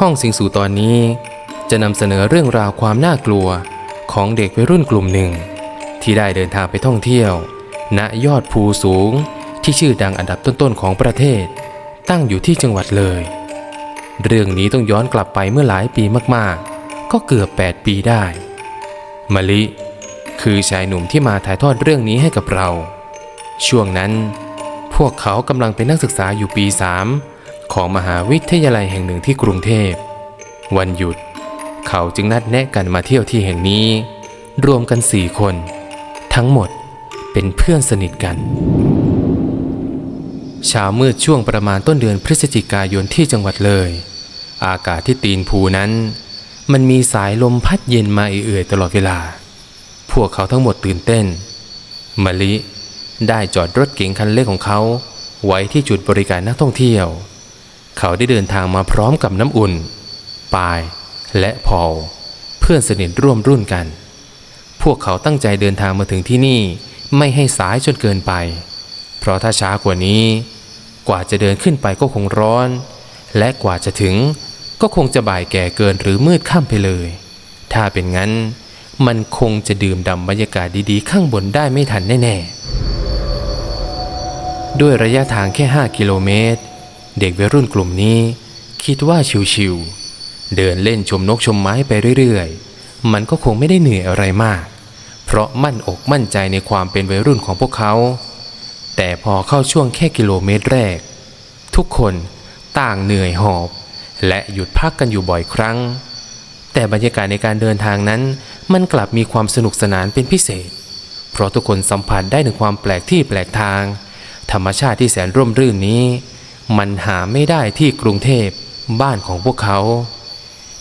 ห้องสิงสู่ตอนนี้จะนำเสนอเรื่องราวความน่ากลัวของเด็กวัยรุ่นกลุ่มหนึ่ง ที่ได้เดินทางไปท่องเที่ยว ณยอดภูสูงที่ชื่อดังอันดับต้นๆของประเทศ ตั้งอยู่ที่จังหวัดเลย เรื่องนี้ต้องย้อนกลับไปเมื่อหลายปีมากๆ ก็เกือบ 8 ปีได้มะลิ คือชายหนุ่มที่มาถ่ายทอดเรื่องนี้ให้กับเรา ช่วงนั้น พวกเขากำลังเป็นนักศึกษาอยู่ปี 3 ของมหาวิทยาลัยแห่งหนึ่งที่กรุงเทพ วันหยุด เขาจึงนัดแนะกันมาเที่ยวที่แห่งนี้ รวมกันสี่คน ทั้งหมดเป็นเพื่อนสนิทกันเช้ามืดช่วงประมาณต้นเดือนพฤศจิกายนที่จังหวัดเลย อากาศที่ตีนภูนั้น มันมีสายลมพัดเย็นมาเอื่อยตลอดเวลา พวกเขาทั้งหมดตื่นเต้นมะลิได้จอดรถเก๋งคันเล็กของเขา ไว้ที่จุดบริการนักท่องเที่ยว เขาได้เดินทางมาพร้อมกับน้ำอุ่น ปาย และพอลเพื่อนสนิทร่วมรุ่นกัน พวกเขาตั้งใจเดินทางมาถึงที่นี่ไม่ให้สายจนเกินไป เพราะถ้าช้ากว่านี้ กว่าจะเดินขึ้นไปก็คงร้อน และกว่าจะถึงก็คงจะบ่ายแก่เกินหรือมืดค่ำไปเลย ถ้าเป็นงั้น มันคงจะดื่มด่ำบรรยากาศดีๆ ข้างบนได้ไม่ทันแน่ๆ ด้วยระยะทางแค่ 5 กิโลเมตร เด็กวัยรุ่นกลุ่มนี้ คิดว่าชิวๆเดินเล่นชมนกชมไม้ไปเรื่อยๆ มันก็คงไม่ได้เหนื่อยอะไรมาก เพราะมั่นอกมั่นใจในความเป็นวัยรุ่นของพวกเขา แต่พอเข้าช่วงแค่กิโลเมตรแรก ทุกคนต่างเหนื่อยหอบ และหยุดพักกันอยู่บ่อยครั้ง แต่บรรยากาศในการเดินทางนั้น มันกลับมีความสนุกสนานเป็นพิเศษ เพราะทุกคนสัมผัสได้ถึงความแปลกที่แปลกทาง ธรรมชาติที่แสนร่มรื่นนี้ มันหาไม่ได้ที่กรุงเทพบ้านของพวกเขา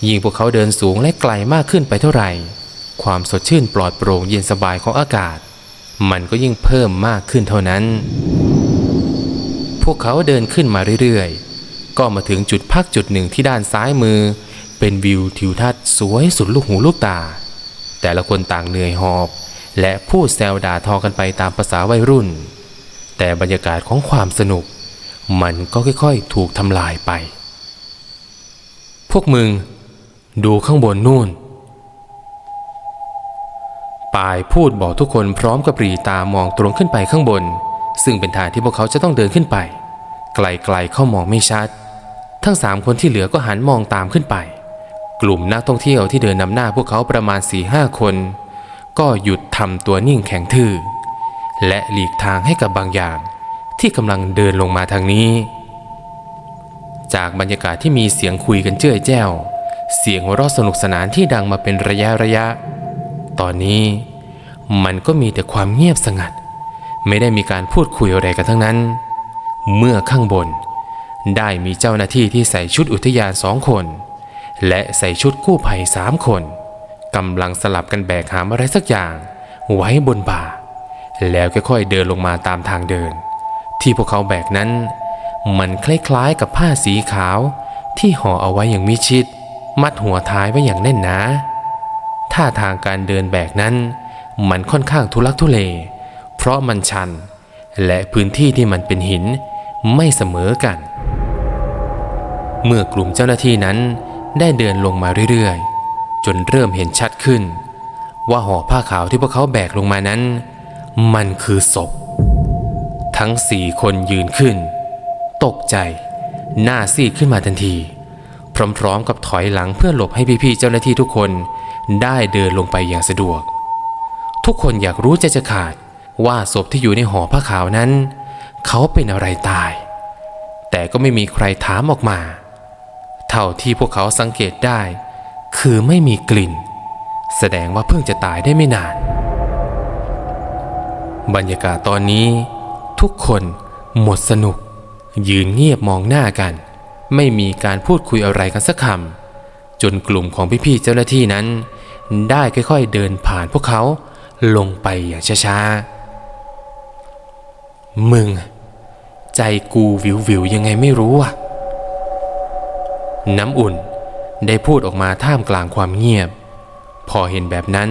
ยิ่งพวกเขาเดินสูงและไกลมากขึ้นไปเท่าไหร่ ความสดชื่นปลอดโปร่งเย็นสบายของอากาศ มันก็ยิ่งเพิ่มมากขึ้นเท่านั้น พวกเขาเดินขึ้นมาเรื่อยๆ ก็มาถึงจุดพักจุดหนึ่งที่ด้านซ้ายมือ เป็นวิวทิวทัศน์สวยสุดลูกหูลูกตา แต่ละคนต่างเหนื่อยหอบ และพูดแซวด่าทอกันไปตามภาษาวัยรุ่น แต่บรรยากาศของความสนุก มันก็ค่อยๆ ถูกทำลายไป พวกมึง ดูข้างบนนู่นปายพูดบอกทุกคนพร้อมกับปรีตามองตรงขึ้นไปข้างบน ซึ่งเป็นทางที่พวกเขาจะต้องเดินขึ้นไป ไกลๆเข้ามองไม่ชัด ทั้งสามคนที่เหลือก็หันมองตามขึ้นไป กลุ่มนักท่องเที่ยวที่เดินนำหน้าพวกเขาประมาณ4ี่ห้าคน ก็หยุดทำตัวนิ่งแข็งทื่อ และหลีกทางให้กับบางอย่าง ที่กำลังเดินลงมาทางนี้ จากบรรยากาศที่มีเสียงคุยกันเจ้ยแจ้ว เสียงหัวเราะสนุกสนานที่ดังมาเป็นระยะระยะ ตอนนี้มันก็มีแต่ความเงียบสงัด ไม่ได้มีการพูดคุยอะไรกันทั้งนั้น เมื่อข้างบน ได้มีเจ้าหน้าที่ที่ใส่ชุดอุทยานสองคน และใส่ชุดกู้ภัยสามคนกำลังสลับกันแบกหามอะไรสักอย่าง ไว้บนบ่า แล้วค่อยๆเดินลงมาตามทางเดิน ที่พวกเขาแบกนั้น มันคล้ายๆกับผ้าสีขาว ที่ห่อเอาไว้อย่างมิชิด มัดหัวท้ายไว้อย่างแน่นหนาท่าทางการเดินแบกนั้น มันค่อนข้างทุลักทุเล เพราะมันชัน และพื้นที่ที่มันเป็นหินไม่เสมอกัน เมื่อกลุ่มเจ้าหน้าที่นั้นได้เดินลงมาเรื่อยๆ จนเริ่มเห็นชัดขึ้น ว่าห่อผ้าขาวที่พวกเขาแบกลงมานั้น มันคือศพ ทั้งสี่คนยืนขึ้น ตกใจ หน้าซีดขึ้นมาทันที พร้อมๆกับถอยหลังเพื่อหลบให้พี่ๆเจ้าหน้าที่ทุกคนได้เดินลงไปอย่างสะดวก ทุกคนอยากรู้ใจจะขาดว่าศพที่อยู่ในห่อผ้าขาวนั้น เขาเป็นอะไรตาย แต่ก็ไม่มีใครถามออกมา เท่าที่พวกเขาสังเกตได้ คือไม่มีกลิ่น แสดงว่าเพิ่งจะตายได้ไม่นาน บรรยากาศตอนนี้ ทุกคนหมดสนุก ยืนเงียบมองหน้ากัน ไม่มีการพูดคุยอะไรกันสักคำจนกลุ่มของพี่ๆเจ้าหน้าที่นั้น ได้ค่อยๆเดินผ่านพวกเขาลงไปอย่างช้าๆ มึง ใจกูวิววิวๆยังไงไม่รู้อะน้ำอุ่นได้พูดออกมาท่ามกลางความเงียบ พอเห็นแบบนั้น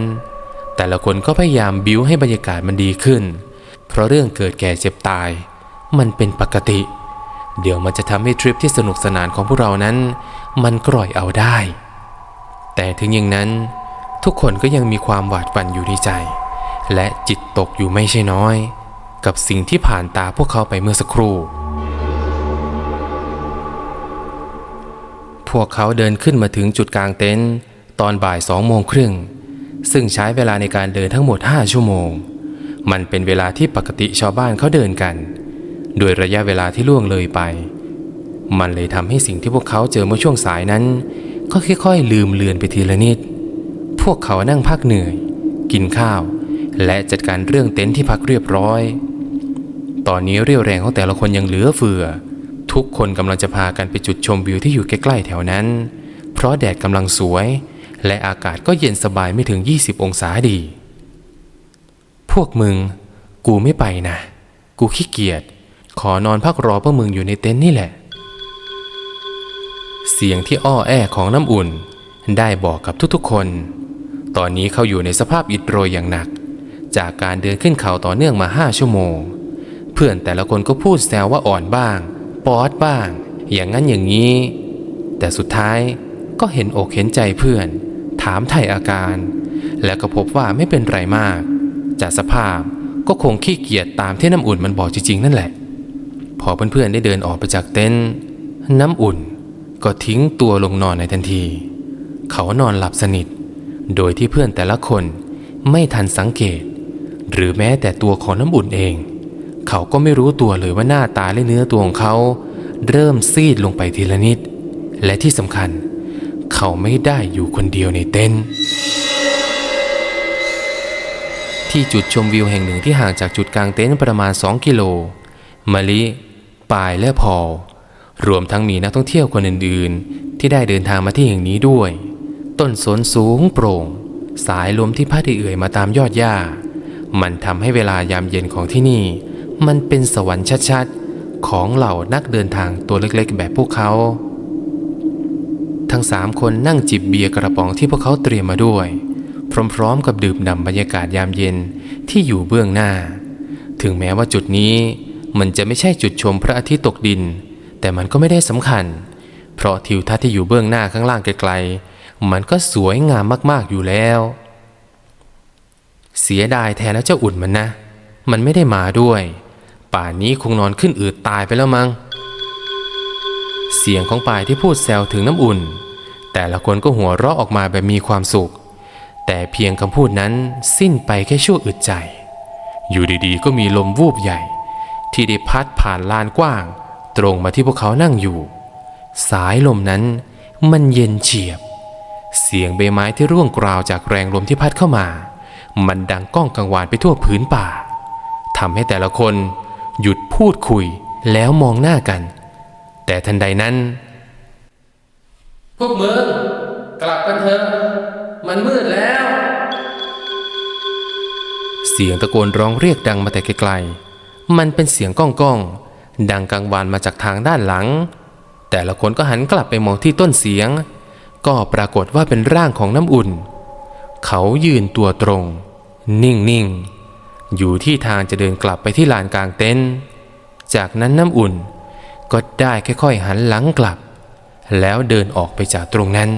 แต่ละคนก็พยายามบิ้วให้บรรยากาศมันดีขึ้น เพราะเรื่องเกิดแก่เจ็บตาย มันเป็นปกติ เดี๋ยวมันจะทำให้ทริปที่สนุกสนานของพวกเรานั้น มันกร่อยเอาได้ แต่ถึงอย่างนั้น ทุกคนก็ยังมีความหวาดหวั่นอยู่ในใจ และจิตตกอยู่ไม่ใช่น้อย กับสิ่งที่ผ่านตาพวกเขาไปเมื่อสักครู่ พวกเขาเดินขึ้นมาถึงจุดกลางเต็นท์ตอนบ่ายสองโมงครึ่งซึ่งใช้เวลาในการเดินทั้งหมด 5 ชั่วโมง มันเป็นเวลาที่ปกติชาวบ้านเขาเดินกัน โดยระยะเวลาที่ล่วงเลยไป มันเลยทำให้สิ่งที่พวกเขาเจอเมื่อช่วงสายนั้น ก็ค่อยๆ ลืมเลือนไปทีละนิด พวกเขานั่งพักเหนื่อย กินข้าว และจัดการเรื่องเต็นท์ที่พักเรียบร้อย ตอนนี้เรี่ยวแรงของแต่ละคนยังเหลือเฟือ ทุกคนกำลังจะพากันไปจุดชมวิวที่อยู่ใกล้ๆแถวนั้น เพราะแดดกำลังสวย และอากาศก็เย็นสบายไม่ถึง 20 องศาดี พวกมึง กูไม่ไปนะ กูขี้เกียจ ขอนอนพักรอพวกมึงอยู่ในเต็นท์นี่แหละ เสียงที่อ้อแอของน้ำอุ่น ได้บอกกับทุกๆคน ตอนนี้เขาอยู่ในสภาพอิดโรยอย่างหนัก จากการเดินขึ้นเขาต่อเนื่องมาห้าชั่วโมง เพื่อนแต่ละคนก็พูดแซวว่าอ่อนบ้าง ป๊อดบ้าง อย่างนั้นอย่างนี้ แต่สุดท้ายก็เห็นอกเห็นใจเพื่อน ถามไถ่อาการ และก็พบว่าไม่เป็นไรมาก จากสภาพก็คงขี้เกียจตามที่น้ำอุ่นมันบอกจริงๆ นั่นแหละ พอเพื่อนๆได้เดินออกไปจากเต็นท์น้ำอุ่นก็ทิ้งตัวลงนอนในทันที เขานอนหลับสนิท โดยที่เพื่อนแต่ละคนไม่ทันสังเกต หรือแม้แต่ตัวของน้ำอุ่นเอง เขาก็ไม่รู้ตัวเลยว่าหน้าตาและเนื้อตัวของเขา เริ่มซีดลงไปทีละนิด และที่สำคัญ เขาไม่ได้อยู่คนเดียวในเต็นท์ ที่จุดชมวิวแห่งหนึ่งที่ห่างจากจุดกลางเต็นท์ประมาณ 2 กิโลมะลิปายและพอลรวมทั้งมีนักท่องเที่ยวคนอื่นๆ ที่ได้เดินทางมาที่แห่งนี้ด้วย ต้นสนสูงโปร่ง สายลมที่พัดเอื่อยมาตามยอดหญ้า มันทำให้เวลายามเย็นของที่นี่ มันเป็นสวรรค์ชัดๆ ของเหล่านักเดินทางตัวเล็กๆ แบบพวกเขา ทั้งสามคนนั่งจิบเบียร์กระป๋องที่พวกเขาเตรียมมาด้วย พร้อมๆ กับดื่มด่ำบรรยากาศยามเย็นที่อยู่เบื้องหน้า ถึงแม้ว่าจุดนี้มันจะไม่ใช่จุดชมพระอาทิตย์ตกดิน แต่มันก็ไม่ได้สำคัญ เพราะทิวทัศน์ที่อยู่เบื้องหน้าข้างล่างไกลๆ มันก็สวยงามมากๆอยู่แล้ว เสียดายแทนแล้วเจ้าอุ่นมันนะ มันไม่ได้มาด้วย ป่านนี้คงนอนขึ้นอืดตายไปแล้วมั้ง เสียงของปายที่พูดแซวถึงน้ำอุ่น แต่ละคนก็หัวเราะออกมาแบบมีความสุข แต่เพียงคำพูดนั้นสิ้นไปแค่ชั่วอึดใจ อยู่ดีๆ ก็มีลมวูบใหญ่ ที่ได้พัดผ่านลานกว้าง ตรงมาที่พวกเขานั่งอยู่ สายลมนั้นมันเย็นเฉียบ เสียงใบไม้ที่ร่วงกราวจากแรงลมที่พัดเข้ามา มันดังก้องกังวานไปทั่วพื้นป่าทำให้แต่ละคนหยุดพูดคุยแล้วมองหน้ากัน แต่ทันใดนั้น พวกมึงกลับกันเถอะ มันมืดแล้ว เสียงตะโกนร้องเรียกดังมาแต่ไกลๆ มันเป็นเสียงก้องก้องๆดังกังวานมาจากทางด้านหลัง แต่ละคนก็หันกลับไปมองที่ต้นเสียง ก็ปรากฏว่าเป็นร่างของน้ำอุ่น เขายืนตัวตรง นิ่งๆอยู่ที่ทางจะเดินกลับไปที่ลานกลางเต็นท์จากนั้นน้ำอุ่นก็ได้ค่อยๆหันหลังกลับ แล้วเดินออกไปจากตรงนั้น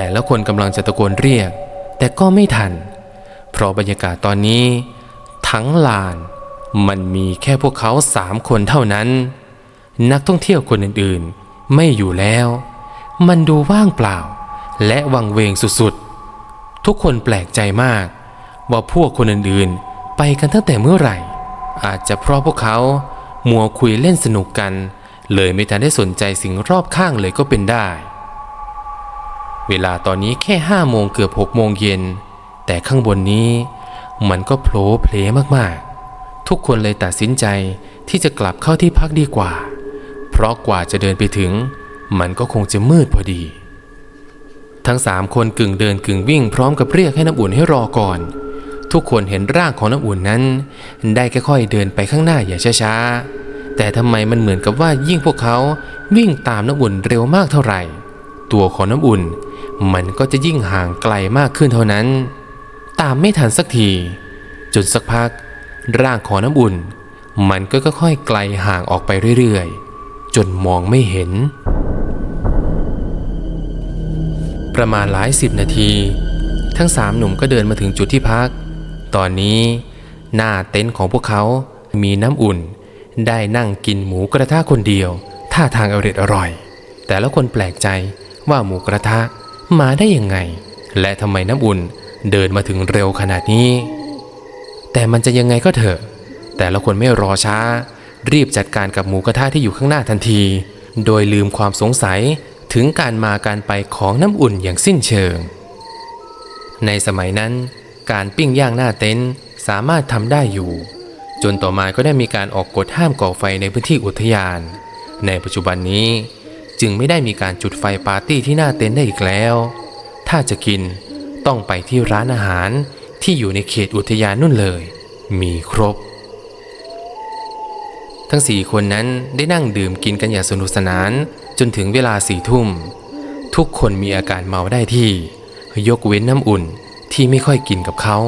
แต่ละคนกำลังจะตะโกนเรียก แต่ก็ไม่ทัน เพราะบรรยากาศตอนนี้ ทั้งลาน มันมีแค่พวกเขาสามคนเท่านั้น นักท่องเที่ยวคนอื่นๆ ไม่อยู่แล้ว มันดูว่างเปล่า และวังเวงสุดๆ ทุกคนแปลกใจมาก ว่าพวกคนอื่นๆ ไปกันตั้งแต่เมื่อไหร่ อาจจะเพราะพวกเขามัวคุยเล่นสนุกกัน เลยไม่ทันได้สนใจสิ่งรอบข้างเลยก็เป็นได้ เวลาตอนนี้แค่ห้าโมงเกือบหกโมงเย็น แต่ข้างบนนี้มันก็โผล่เพลมากๆ ทุกคนเลยตัดสินใจที่จะกลับเข้าที่พักดีกว่า เพราะกว่าจะเดินไปถึง มันก็คงจะมืดพอดี ทั้งสามคนกึ่งเดินกึ่งวิ่งพร้อมกับเรียกให้น้ำอุ่นให้รอก่อน ทุกคนเห็นร่างของน้ำอุ่นนั้น ได้ค่อยๆเดินไปข้างหน้าอย่างช้าๆ แต่ทำไมมันเหมือนกับว่ายิ่งพวกเขาวิ่งตามน้ำอุ่นเร็วมากเท่าไหร่ ตัวของน้ำอุ่น มันก็จะยิ่งห่างไกลมากขึ้นเท่านั้น ตามไม่ทันสักที จนสักพัก ร่างของน้ำอุ่น มันก็ค่อยๆไกลห่างออกไปเรื่อยๆ จนมองไม่เห็น ประมาณหลายสิบนาที ทั้งสามหนุ่มก็เดินมาถึงจุดที่พัก ตอนนี้หน้าเต็นท์ของพวกเขา มีน้ำอุ่น ได้นั่งกินหมูกระทะคนเดียว ท่าทางอร่อยอร่อย แต่ละคนแปลกใจว่าหมูกระทะ มาได้ยังไง และทำไมน้ำอุ่นเดินมาถึงเร็วขนาดนี้ แต่มันจะยังไงก็เถอะ แต่ละคนไม่รอช้า รีบจัดการกับหมูกระทะที่อยู่ข้างหน้าทันที โดยลืมความสงสัยถึงการมาการไปของน้ำอุ่นอย่างสิ้นเชิง ในสมัยนั้น การปิ้งย่างหน้าเต็นท์สามารถทำได้อยู่ จนต่อมาก็ได้มีการออกกฎห้ามก่อไฟในพื้นที่อุทยาน ในปัจจุบันนี้ จึงไม่ได้มีการจุดไฟปาร์ตี้ที่หน้าเต็นท์ได้อีกแล้ว ถ้าจะกินต้องไปที่ร้านอาหารที่อยู่ในเขตอุทยานนู่นเลย มีครบ ทั้งสี่คนนั้นได้นั่งดื่มกินกันอย่างสนุกสนาน จนถึงเวลาสี่ทุ่ม ทุกคนมีอาการเมาได้ที่ ยกเว้นน้ำอุ่นที่ไม่ค่อยกินกับเขา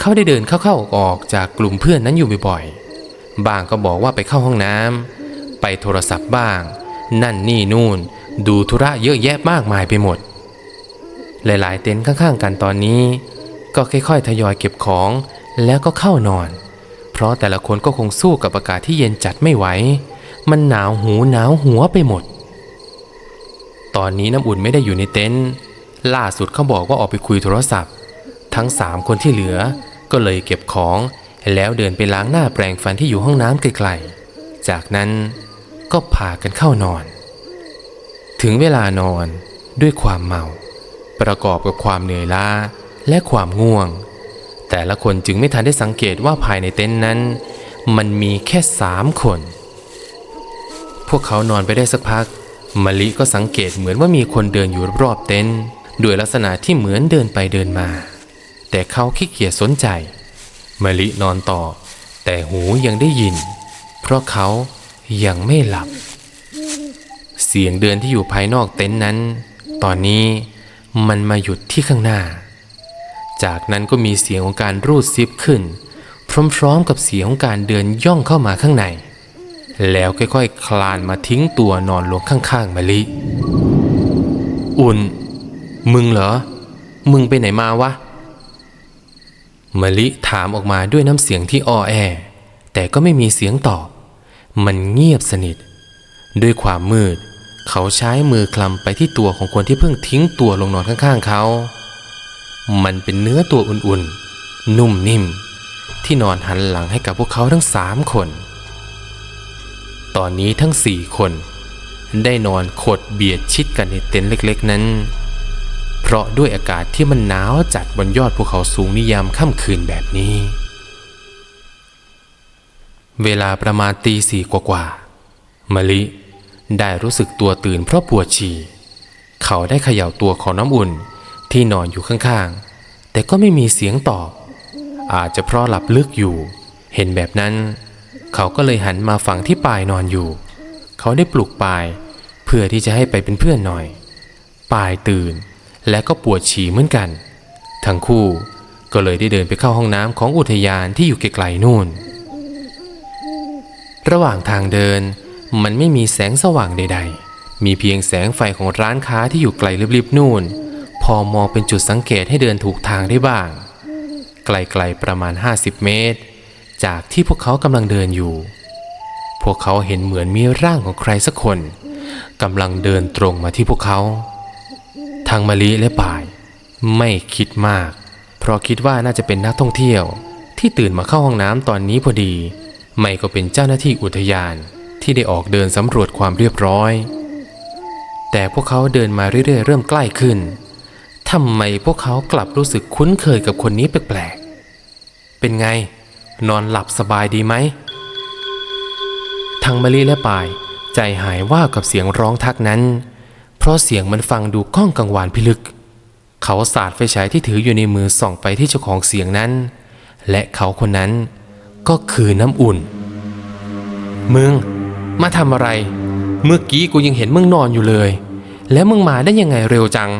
เขาได้เดินเข้าๆออกจากกลุ่มเพื่อนนั้นอยู่บ่อยๆบางก็บอกว่าไปเข้าห้องน้ำไปโทรศัพท์บ้าง นั่นนี่นู่น ดูธุระเยอะแยะมากมายไปหมด หลายๆ เต็นท์ข้างๆ กันตอนนี้ ก็ค่อยๆ ทยอยเก็บของแล้วก็เข้านอน เพราะแต่ละคนก็คงสู้กับอากาศที่เย็นจัดไม่ไหว มันหนาวหูหนาวหัวไปหมด ตอนนี้น้ำอุ่นไม่ได้อยู่ในเต็นท์ล่าสุดเขาบอกว่าออกไปคุยโทรศัพท์ ทั้งสามคนที่เหลือก็เลยเก็บของแล้วเดินไปล้างหน้าแปรงฟันที่อยู่ห้องน้ำไกลๆ จากนั้น ก็พากันเข้านอน ถึงเวลานอนด้วยความเมา ประกอบกับความเหนื่อยล้าและความง่วง แต่ละคนจึงไม่ทันได้สังเกตว่าภายในเต็นท์นั้น มันมีแค่สามคน พวกเขานอนไปได้สักพักมะลิก็สังเกตเหมือนว่ามีคนเดินอยู่รอบเต็นท์ด้วยลักษณะที่เหมือนเดินไปเดินมา แต่เขาขี้เกียจสนใจมะลินอนต่อ แต่หูยังได้ยิน เพราะเขา ยังไม่หลับ เสียงเดินที่อยู่ภายนอกเต็นท์นั้น ตอนนี้มันมาหยุดที่ข้างหน้า จากนั้นก็มีเสียงของการรูดซิปขึ้น พร้อมๆกับเสียงของการเดินย่องเข้ามาข้างใน แล้วค่อยๆคลานมาทิ้งตัวนอนลงข้างๆมะลิ อุ่น มึงเหรอ มึงไปไหนมาวะมะลิถามออกมาด้วยน้ำเสียงที่อ้อแอ แต่ก็ไม่มีเสียงตอบ มันเงียบสนิท ด้วยความมืด เขาใช้มือคลำไปที่ตัวของคนที่เพิ่งทิ้งตัวลงนอนข้างๆเขา มันเป็นเนื้อตัวอุ่นๆ นุ่มนิ่ม ที่นอนหันหลังให้กับพวกเขาทั้งสามคน ตอนนี้ทั้งสี่คน ได้นอนขดเบียดชิดกันในเต็นท์เล็ก ๆ นั้น เพราะด้วยอากาศที่มันหนาวจัดบนยอดภูเขาสูงนิยามค่ำคืนแบบนี้ เวลาประมาณตีสี่กว่าๆมะลิได้รู้สึกตัวตื่นเพราะปวดฉี่ เขาได้เขย่าตัวของน้ำอุ่นที่นอนอยู่ข้างๆ แต่ก็ไม่มีเสียงตอบ อาจจะเพราะหลับลึกอยู่ เห็นแบบนั้น เขาก็เลยหันมาฝั่งที่ปายนอนอยู่ เขาได้ปลุกปาย เพื่อที่จะให้ไปเป็นเพื่อนหน่อย ปายตื่นและก็ปวดฉี่เหมือนกัน ทั้งคู่ก็เลยได้เดินไปเข้าห้องน้ำของอุทยานที่อยู่ไกลๆนู่น ระหว่างทางเดิน มันไม่มีแสงสว่างใด ๆ มีเพียงแสงไฟของร้านค้าที่อยู่ไกลลิบๆนู่น พอมองเป็นจุดสังเกตให้เดินถูกทางได้บ้าง ไกลๆประมาณ 50 เมตร จากที่พวกเขากำลังเดินอยู่ พวกเขาเห็นเหมือนมีร่างของใครสักคนกำลังเดินตรงมาที่พวกเขา ทางมะลิและป่าย ไม่คิดมาก เพราะคิดว่าน่าจะเป็นนักท่องเที่ยวที่ตื่นมาเข้าห้องน้ำตอนนี้พอดี ไม่ก็เป็นเจ้าหน้าที่อุทยานที่ได้ออกเดินสำรวจความเรียบร้อย แต่พวกเขาเดินมาเรื่อยๆ เริ่มใกล้ขึ้นทำไมพวกเขากลับรู้สึกคุ้นเคยกับคนนี้แปลกๆ เป็นไง นอนหลับสบายดีไหมทางมะลิและปาย ใจหายว่ากับเสียงร้องทักนั้น เพราะเสียงมันฟังดูก้องกังวานพิลึก เขาสาดไฟฉายที่ถืออยู่ในมือส่องไปที่เจ้าของเสียงนั้น และเขาคนนั้น ก็คือน้ำอุ่น มึง มาทำอะไร เมื่อกี้กูยังเห็นมึงนอนอยู่เลย แล้วมึงมาได้ยังไงเร็วจัง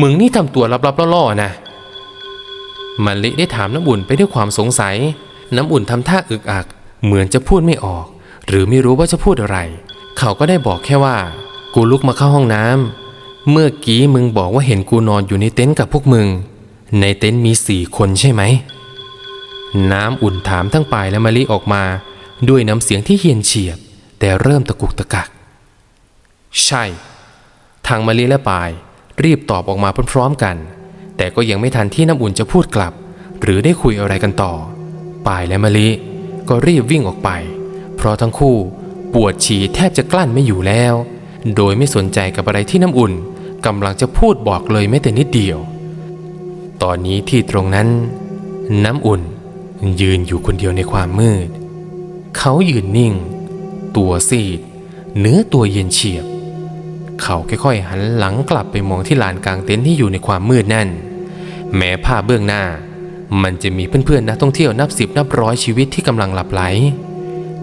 มึงนี่ทำตัวลับๆล่อๆนะมะลิได้ถามน้ำอุ่นไปด้วยความสงสัย น้ำอุ่นทำท่าอึกอัก เหมือนจะพูดไม่ออก หรือไม่รู้ว่าจะพูดอะไร เขาก็ได้บอกแค่ว่า กูลุกมาเข้าห้องน้ำเมื่อกี้มึงบอกว่าเห็นกูนอนอยู่ในเต็นท์กับพวกมึง ในเต็นท์มีสี่คนใช่ไหม น้ำอุ่นถามทั้งปายและมะลิออกมา ด้วยน้ำเสียงที่เฮียนเฉียบ แต่เริ่มตะกุกตะกัก ใช่ ทางมะลิและปาย รีบตอบออกมาพร้อมๆกัน แต่ก็ยังไม่ทันที่น้ำอุ่นจะพูดกลับ หรือได้คุยอะไรกันต่อ ปายและมะลิก็รีบวิ่งออกไป เพราะทั้งคู่ปวดฉี่แทบจะกลั้นไม่อยู่แล้ว โดยไม่สนใจกับอะไรที่น้ำอุ่นกำลังจะพูดบอกเลยแม้แต่นิดเดียว ตอนนี้ที่ตรงนั้น น้ำอุ่น ยืนอยู่คนเดียวในความมืด เขายืนนิ่ง ตัวซีด เนื้อตัวเย็นเฉียบ เขาค่อยๆหันหลังกลับไปมองที่ลานกลางเต็นท์ที่อยู่ในความมืดนั่น แม้ภาพเบื้องหน้า มันจะมีเพื่อนๆนักท่องเที่ยวนับสิบนับร้อยชีวิตที่กำลังหลับไหล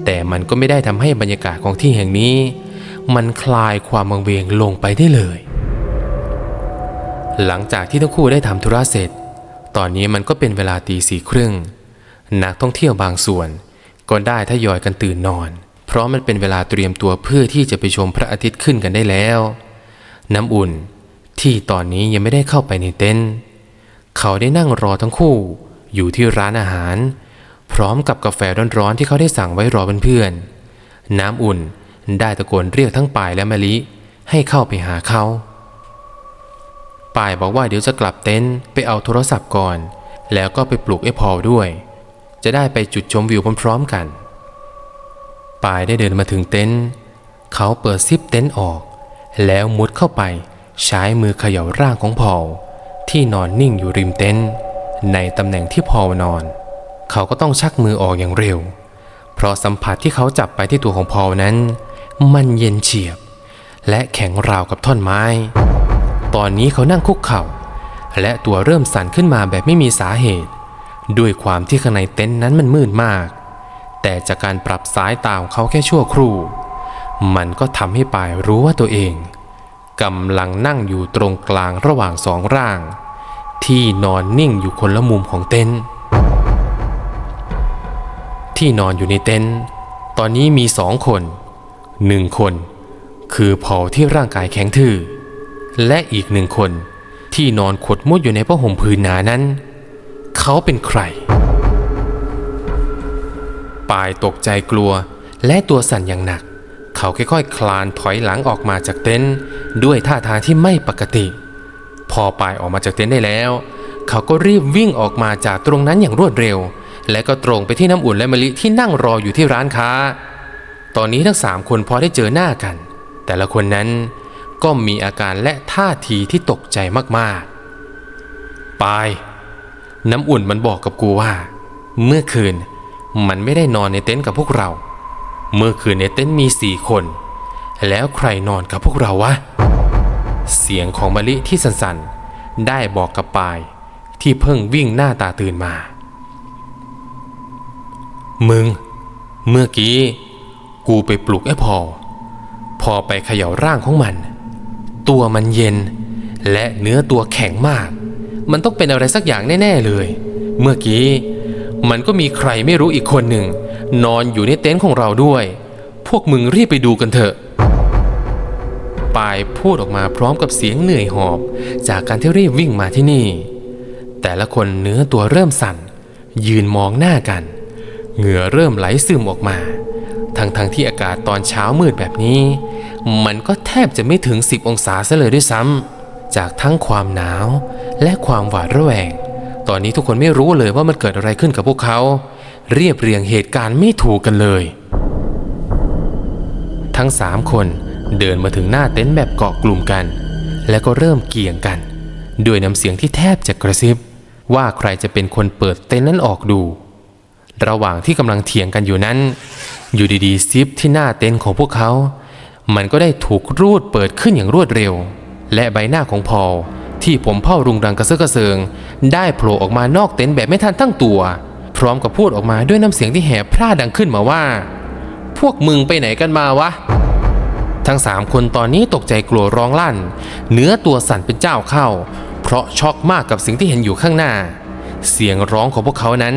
แต่มันก็ไม่ได้ทำให้บรรยากาศของที่แห่งนี้ มันคลายความวังเวงลงไปได้เลย หลังจากที่ทั้งคู่ได้ทำธุระเสร็จ ตอนนี้มันก็เป็นเวลาตีสี่ครึ่ง นักท่องเที่ยวบางส่วน ก็ได้ทยอยกันตื่นนอน เพราะมันเป็นเวลาเตรียมตัวเพื่อที่จะไปชมพระอาทิตย์ขึ้นกันได้แล้ว น้ำอุ่นที่ตอนนี้ยังไม่ได้เข้าไปในเต็นท์เขาได้นั่งรอทั้งคู่ อยู่ที่ร้านอาหาร พร้อมกับกาแฟร้อนๆที่เขาได้สั่งไว้รอเพื่อนๆน้ำอุ่นได้ตะโกนเรียกทั้งป่ายและมะลิให้เข้าไปหาเขาป่ายบอกว่าเดี๋ยวจะกลับเต็นท์ไปเอาโทรศัพท์ก่อน แล้วก็ไปปลุกไอ้พอลด้วย จะได้ไปจุดชมวิวพร้อมๆกันปายได้เดินมาถึงเต็นท์เขาเปิดซิปเต็นท์ออก แล้วมุดเข้าไปใช้มือเขย่าร่างของพอลที่นอนนิ่งอยู่ริมเต็นท์ในตำแหน่งที่พอลนอน เขาก็ต้องชักมือออกอย่างเร็ว เพราะสัมผัสที่เขาจับไปที่ตัวของพอลนั้น มันเย็นเฉียบ และแข็งราวกับท่อนไม้ ตอนนี้เขานั่งคุกเข่า และตัวเริ่มสั่นขึ้นมาแบบไม่มีสาเหตุ ด้วยความที่ข้างในเต็นท์นั้นมันมืดมาก แต่จากการปรับสายตาของเขาแค่ชั่วครู่ มันก็ทำให้ปายรู้ว่าตัวเองกำลังนั่งอยู่ตรงกลางระหว่างสองร่าง ที่นอนนิ่งอยู่คนละมุมของเต็นท์ที่นอนอยู่ในเต็นท์ตอนนี้มีสองคนหนึ่งคน คือพอที่ร่างกายแข็งทื่อ และอีกหนึ่งคนที่นอนขดมุดอยู่ในผ้าห่มผืนหนานั้น เขาเป็นใคร ปายตกใจกลัวและตัวสั่นอย่างหนัก เขาค่อยๆคลานถอยหลังออกมาจากเต็นท์ด้วยท่าทางที่ไม่ปกติ พอปายออกมาจากเต็นท์ได้แล้ว เขาก็รีบวิ่งออกมาจากตรงนั้นอย่างรวดเร็ว และก็ตรงไปที่น้ำอุ่นและมะลิที่นั่งรออยู่ที่ร้านค้า ตอนนี้ทั้งสามคนพอได้เจอหน้ากัน แต่ละคนนั้นก็มีอาการและท่าทีที่ตกใจมากๆ ปาย น้ำอุ่นมันบอกกับกูว่า เมื่อคืนมันไม่ได้นอนในเต็นท์กับพวกเรา เมื่อคืนในเต็นท์มีสี่คน แล้วใครนอนกับพวกเราวะ เสียงของมะลิที่สั่นๆ ได้บอกกับปาย ที่เพิ่งวิ่งหน้าตาตื่นมา มึง เมื่อกี้ กูไปปลุกไอ้พอ พอไปเขย่าร่างของมัน ตัวมันเย็นและเนื้อตัวแข็งมาก มันต้องเป็นอะไรสักอย่างแน่ ๆเลย เมื่อกี้ มันก็มีใครไม่รู้อีกคนหนึ่ง นอนอยู่ในเต็นท์ของเราด้วย พวกมึงรีบไปดูกันเถอะปายพูดออกมาพร้อมกับเสียงเหนื่อยหอบ จากการที่รีบวิ่งมาที่นี่ แต่ละคนเนื้อตัวเริ่มสั่น ยืนมองหน้ากัน เหงื่อเริ่มไหลซึมออกมา ทั้งๆทที่อากาศตอนเช้ามืดแบบนี้ มันก็แทบจะไม่ถึง 10 องศาซะเลยด้วยซ้ำจากทั้งความหนาว และความหวาดระแวง ตอนนี้ทุกคนไม่รู้เลยว่ามันเกิดอะไรขึ้นกับพวกเขา เรียบเรียงเหตุการณ์ไม่ถูกกันเลย ทั้งสามคนเดินมาถึงหน้าเต็นท์แบบเกาะกลุ่มกัน แล้วก็เริ่มเกี่ยงกัน ด้วยน้ำเสียงที่แทบจะกระซิบ ว่าใครจะเป็นคนเปิดเต็นท์นั้นออกดู ระหว่างที่กำลังเถียงกันอยู่นั้น อยู่ดีๆซิปที่หน้าเต็นท์ของพวกเขา มันก็ได้ถูกรูดเปิดขึ้นอย่างรวดเร็ว และใบหน้าของพอล ที่ผมเผ่ารุงรังกระเซาะกระเซิง ได้โผล่ออกมานอกเต็นท์แบบไม่ทันตั้งตัว พร้อมกับพูดออกมาด้วยน้ำเสียงที่แหบพร่าดังขึ้นมาว่า พวกมึงไปไหนกันมาวะ ทั้งสามคนตอนนี้ตกใจกลัวร้องลั่น เนื้อตัวสั่นเป็นเจ้าเข้า เพราะช็อกมากกับสิ่งที่เห็นอยู่ข้างหน้า เสียงร้องของพวกเขานั้น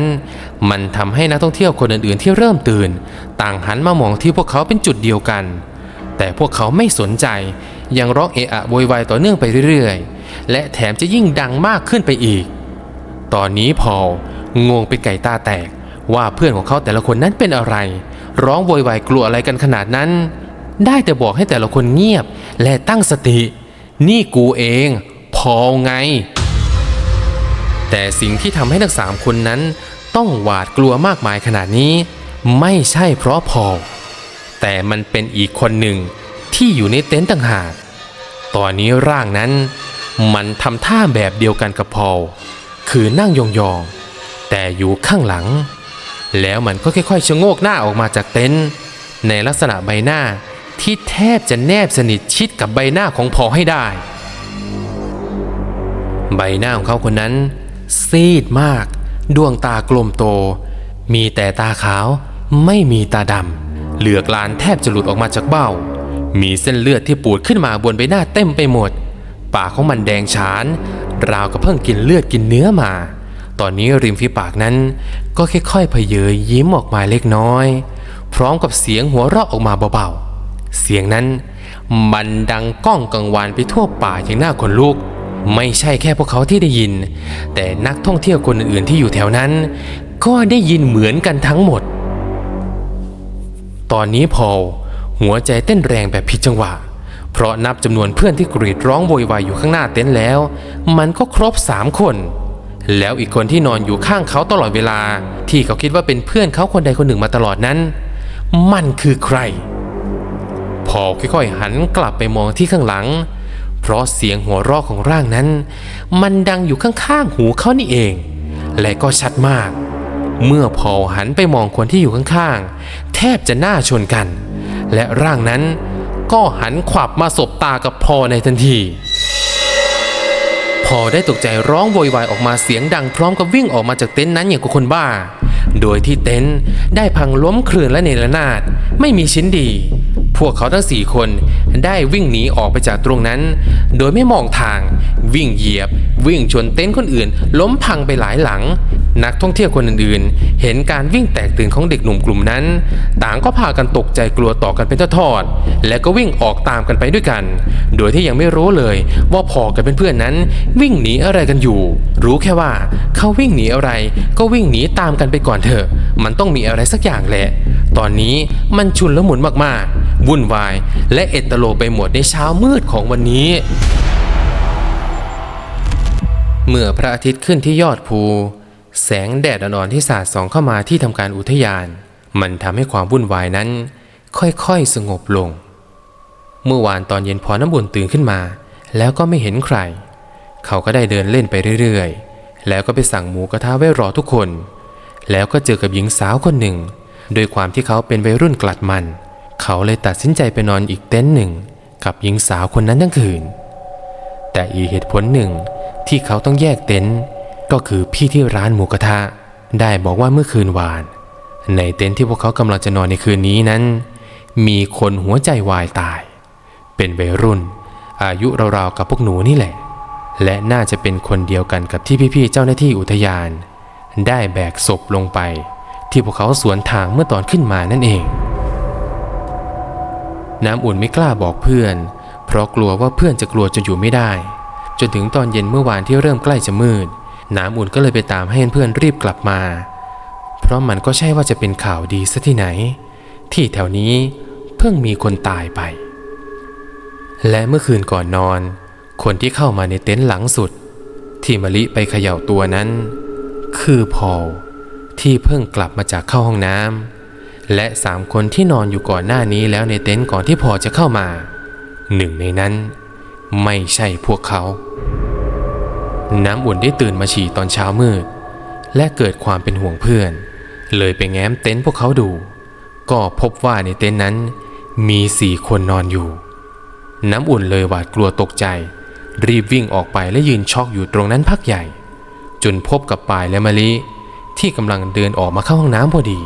มันทำให้นักท่องเที่ยวคนอื่นๆที่เริ่มตื่น ต่างหันมามองที่พวกเขาเป็นจุดเดียวกัน แต่พวกเขาไม่สนใจยังร้องเอะอะโวยวายต่อเนื่องไปเรื่อยๆ และแถมจะยิ่งดังมากขึ้นไปอีก ตอนนี้พอลงงเป็นไก่ตาแตกว่าเพื่อนของเขาแต่ละคนนั้นเป็นอะไร ร้องโวยวายกลัวอะไรกันขนาดนั้น ได้แต่บอกให้แต่ละคนเงียบและตั้งสติ นี่กูเอง พอลไง แต่สิ่งที่ทำให้ทั้งสามคนนั้น ต้องหวาดกลัวมากมายขนาดนี้ ไม่ใช่เพราะพอลแต่มันเป็นอีกคนหนึ่งที่อยู่ในเต็นท์ต่างหาก ตอนนี้ร่างนั้น มันทำท่าแบบเดียวกันกับพอลคือนั่งยองๆ แต่อยู่ข้างหลัง แล้วมันก็ค่อยๆชะโงกหน้าออกมาจากเต็นท์ในลักษณะใบหน้าที่แทบจะแนบสนิทชิดกับใบหน้าของพอให้ได้ ใบหน้าของเขาคนนั้น ซีดมาก ดวงตากลมโต มีแต่ตาขาวไม่มีตาดำเหลือกลานแทบจะหลุดออกมาจากเบ้า มีเส้นเลือดที่ปูดขึ้นมาบนใบหน้าเต็มไปหมด ปากของมันแดงฉาน ราวกับเพิ่งกินเลือดกินเนื้อมา ตอนนี้ริมฝีปากนั้นก็ค่อยๆเพเยยยิ้มออกมาเล็กน้อย พร้อมกับเสียงหัวเราะออกมาเบาๆ เสียงนั้นมันดังก้องกังวานไปทั่วป่าอย่างน่าขนลุก ไม่ใช่แค่พวกเขาที่ได้ยิน แต่นักท่องเที่ยวคนอื่นๆที่อยู่แถวนั้น ก็ได้ยินเหมือนกันทั้งหมด ตอนนี้พอลหัวใจเต้นแรงแบบผิดจังหวะเพราะนับจำนวนเพื่อนที่กรีดร้องโวยวายอยู่ข้างหน้าเต็นท์แล้ว มันก็ครบสามคน แล้วอีกคนที่นอนอยู่ข้างเขาตลอดเวลา ที่เขาคิดว่าเป็นเพื่อนเขาคนใดคนหนึ่งมาตลอดนั้น มันคือใคร พอค่อยๆหันกลับไปมองที่ข้างหลัง เพราะเสียงหัวเราะของร่างนั้น มันดังอยู่ข้างๆหูเขานี่เอง และก็ชัดมาก เมื่อพอหันไปมองคนที่อยู่ข้างๆแทบจะหน้าชนกัน และร่างนั้น ก็หันขวับมาสบตากับพอในทันทีพอได้ตกใจร้องโวยวายออกมาเสียงดังพร้อมกับวิ่งออกมาจากเต็นท์นั้นอย่างกับคนบ้า โดยที่เต็นท์ได้พังล้มคลื่นและเนรนาดไม่มีชิ้นดี พวกเขาทั้งสี่คนได้วิ่งหนีออกไปจากตรงนั้น โดยไม่มองทาง วิ่งเหยียบ วิ่งชนเต็นท์คนอื่น ล้มพังไปหลายหลัง นักท่องเที่ยวคนอื่นๆ เห็นการวิ่งแตกตื่นของเด็กหนุ่มกลุ่มนั้น ต่างก็พากันตกใจกลัวต่อกันเป็นทอดๆและก็วิ่งออกตามกันไปด้วยกัน โดยที่ยังไม่รู้เลยว่าพอกับเพื่อนๆนั้น วิ่งหนีอะไรกันอยู่ รู้แค่ว่าเขาวิ่งหนีอะไร ก็วิ่งหนีตามกันไปก่อนเถอะ มันต้องมีอะไรสักอย่างแหละ ตอนนี้มันชุนละมุนมากๆ วุ่นวาย และเอตโลไปหมดในเช้ามืดของวันนี้เมื่อพระอาทิตย์ขึ้นที่ยอดภู แสงแดดอ่อนๆที่สาดส่องเข้ามาที่ทำการอุทยาน มันทำให้ความวุ่นวายนั้น ค่อยๆสงบลง เมื่อวานตอนเย็นพอน้ำบุญตื่นขึ้นมา แล้วก็ไม่เห็นใคร เขาก็ได้เดินเล่นไปเรื่อยๆ แล้วก็ไปสั่งหมูกระทะไว้รอทุกคน แล้วก็เจอกับหญิงสาวคนหนึ่งโดยความที่เขาเป็นวัยรุ่นกลัดมัน เขาเลยตัดสินใจไปนอนอีกเต็นท์หนึ่ง กับหญิงสาวคนนั้นทั้งคืน แต่อีเหตุผลหนึ่งที่เขาต้องแยกเต็นท์ ก็คือพี่ที่ร้านหมูกระทะ ได้บอกว่าเมื่อคืนวาน ในเต็นท์ที่พวกเขากำลังจะนอนในคืนนี้นั้น มีคนหัวใจวายตาย เป็นวัยรุ่น อายุราวๆกับพวกหนูนี่แหละ และน่าจะเป็นคนเดียวกันกับที่พี่ๆเจ้าหน้าที่อุทยาน ได้แบกศพลงไป ที่พวกเขาสวนทางเมื่อตอนขึ้นมานั่นเอง น้ำอุ่นไม่กล้าบอกเพื่อน เพราะกลัวว่าเพื่อนจะกลัวจนอยู่ไม่ได้ จนถึงตอนเย็นเมื่อวานที่เริ่มใกล้จะมืด น้ำอุ่นก็เลยไปตามให้เพื่อนรีบกลับมา เพราะมันก็ใช่ว่าจะเป็นข่าวดีซะที่ไหน ที่แถวนี้เพิ่งมีคนตายไป และเมื่อคืนก่อนนอน คนที่เข้ามาในเต็นท์หลังสุด ที่มะลิไปเขย่าตัวนั้น คือพอลที่เพิ่งกลับมาจากเข้าห้องน้ำและสามคนที่นอนอยู่ก่อนหน้านี้แล้วในเต็นท์ก่อนที่พอจะเข้ามา หนึ่งในนั้น ไม่ใช่พวกเขา น้ำอุ่นได้ตื่นมาฉี่ตอนเช้ามืด และเกิดความเป็นห่วงเพื่อน เลยไปแง้มเต็นท์พวกเขาดู ก็พบว่าในเต็นท์นั้น มีสี่คนนอนอยู่ น้ำอุ่นเลยหวาดกลัวตกใจ รีบวิ่งออกไปและยืนช็อกอยู่ตรงนั้นพักใหญ่ จนพบกับปายและมะลิที่กำลังเดินออกมาเข้าห้องน้ำพอดี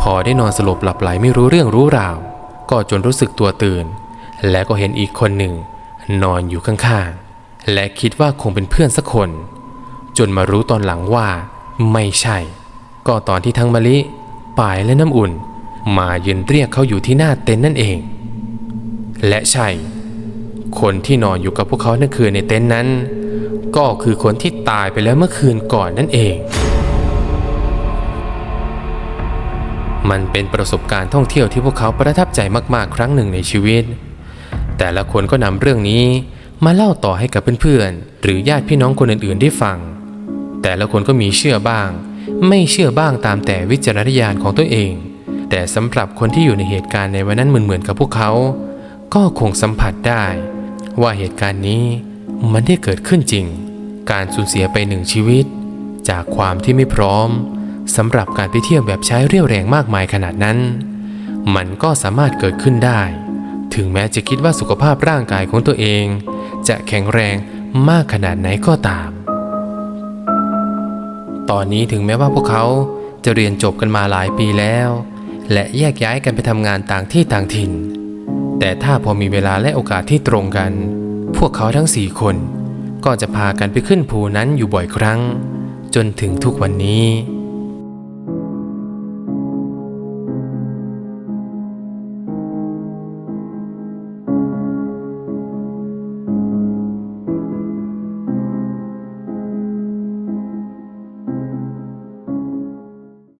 พอได้นอนสลบหลับไหลไม่รู้เรื่องรู้ราว ก็จนรู้สึกตัวตื่น และก็เห็นอีกคนหนึ่ง นอนอยู่ข้างๆ และคิดว่าคงเป็นเพื่อนสักคน จนมารู้ตอนหลังว่า ไม่ใช่ ก็ตอนที่ทั้งมะลิป่ายและน้ำอุ่น มายืนเรียกเขาอยู่ที่หน้าเต็นท์นั่นเอง และใช่ คนที่นอนอยู่กับพวกเขานั่นคือในเต็นท์นั้น ก็คือคนที่ตายไปแล้วเมื่อคืนก่อนนั่นเอง มันเป็นประสบการณ์ท่องเที่ยวที่พวกเขาประทับใจมากๆ ครั้งหนึ่งในชีวิต แต่ละคนก็นำเรื่องนี้ มาเล่าต่อให้กับเพื่อนๆ หรือญาติพี่น้องคนอื่นๆได้ฟัง แต่ละคนก็มีเชื่อบ้าง ไม่เชื่อบ้างตามแต่วิจารณญาณของตัวเอง แต่สำหรับคนที่อยู่ในเหตุการณ์ในวันนั้นเหมือนๆกับพวกเขา ก็คงสัมผัสได้ ว่าเหตุการณ์นี้มันได้เกิดขึ้นจริง การสูญเสียไปหนึ่งชีวิต จากความที่ไม่พร้อมสำหรับการไปเที่ยวแบบใช้เรี่ยวแรงมากมายขนาดนั้น มันก็สามารถเกิดขึ้นได้ ถึงแม้จะคิดว่าสุขภาพร่างกายของตัวเอง จะแข็งแรงมากขนาดไหนก็ตาม ตอนนี้ถึงแม้ว่าพวกเขาจะเรียนจบกันมาหลายปีแล้ว และแยกย้ายกันไปทำงานต่างที่ต่างถิ่น แต่ถ้าพอมีเวลาและโอกาสที่ตรงกัน พวกเขาทั้งสี่คน ก็จะพากันไปขึ้นภูนั้นอยู่บ่อยครั้ง จนถึงทุกวันนี้